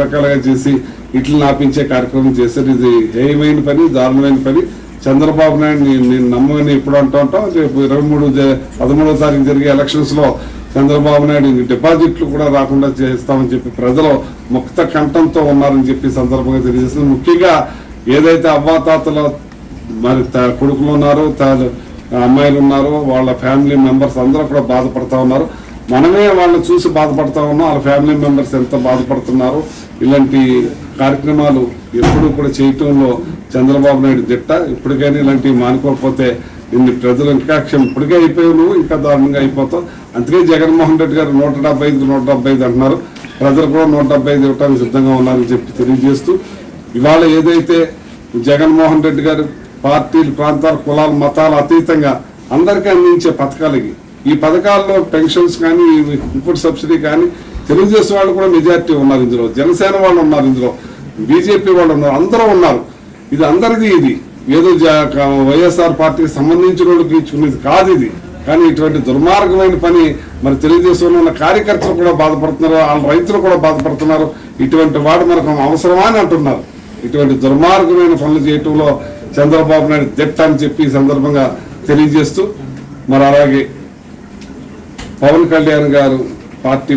రకరకాలుగా చేసి ఇట్లు నాపించే కార్యక్రమం చేశారు. ఇది హేయమైన పని దారుణమైన పని. చంద్రబాబు నాయుడు నేను నమ్మని ఎప్పుడు అంటూ ఉంటాం. రేపు ఇరవై మూడు పదమూడవ తారీఖు జరిగే ఎలక్షన్స్లో చంద్రబాబు నాయుడు డిపాజిట్లు కూడా రాకుండా చేస్తామని చెప్పి ప్రజలు ముక్త కంఠంతో ఉన్నారని చెప్పి సందర్భంగా తెలియజేస్తుంది ముఖ్యంగా ఏదైతే అవ్వాతాతల మరి కొడుకులు ఉన్నారు అమ్మాయిలు ఉన్నారు వాళ్ళ ఫ్యామిలీ మెంబర్స్ అందరూ కూడా బాధపడతా ఉన్నారు. మనమే వాళ్ళని చూసి బాధపడతా ఉన్నాం. వాళ్ళ ఫ్యామిలీ మెంబర్స్ ఎంత బాధపడుతున్నారు. ఇలాంటి కార్యక్రమాలు ఎప్పుడూ కూడా చేయటంలో చంద్రబాబు నాయుడు దిట్ట. ఇప్పటికైనా ఇలాంటివి మానుకోకపోతే ఇన్ని ప్రజలు ఇంకా ఇప్పటికే అయిపోయావు నువ్వు ఇంకా దారుణంగా అయిపోతావు. అందుకే జగన్మోహన్ రెడ్డి గారు నూట డెబ్బై ఐదు నూట డెబ్బై ఐదు అంటున్నారు. ప్రజలు కూడా నూట డెబ్బై ఐదు ఇవ్వడానికి సిద్ధంగా ఉన్నారని చెప్పి తెలియజేస్తూ ఇవాళ ఏదైతే జగన్మోహన్ రెడ్డి గారు పార్టీలు ప్రాంతాలు కులాలు మతాలు అతీతంగా అందరికీ అందించే పథకాలకి ఈ పథకాల్లో పెన్షన్స్ కానీ ఇన్పుట్ సబ్సిడీ కానీ తెలుగుదేశం వాళ్ళు కూడా మెజార్టీ ఉన్నారు ఇందులో. జనసేన వాళ్ళు ఉన్నారు ఇందులో. బీజేపీ వాళ్ళు ఉన్నారు. అందరూ ఉన్నారు. ఇది అందరిది ఇది. ఏదో వైఎస్ఆర్ పార్టీకి సంబంధించిన వాళ్ళకి ఇచ్చుకునేది కాదు ఇది. కానీ ఇటువంటి దుర్మార్గమైన పని మరి తెలుగుదేశంలో ఉన్న కార్యకర్తలు కూడా బాధపడుతున్నారు. వాళ్ళ రైతులు కూడా బాధపడుతున్నారు. ఇటువంటి వాడు మనకు అవసరమా అని అంటున్నారు. ఇటువంటి దుర్మార్గమైన పనులు చేయటంలో చంద్రబాబు నాయుడు దిట్ట అని చెప్పి ఈ సందర్భంగా తెలియజేస్తూ మరి అలాగే పవన్ కళ్యాణ్ గారు పార్టీ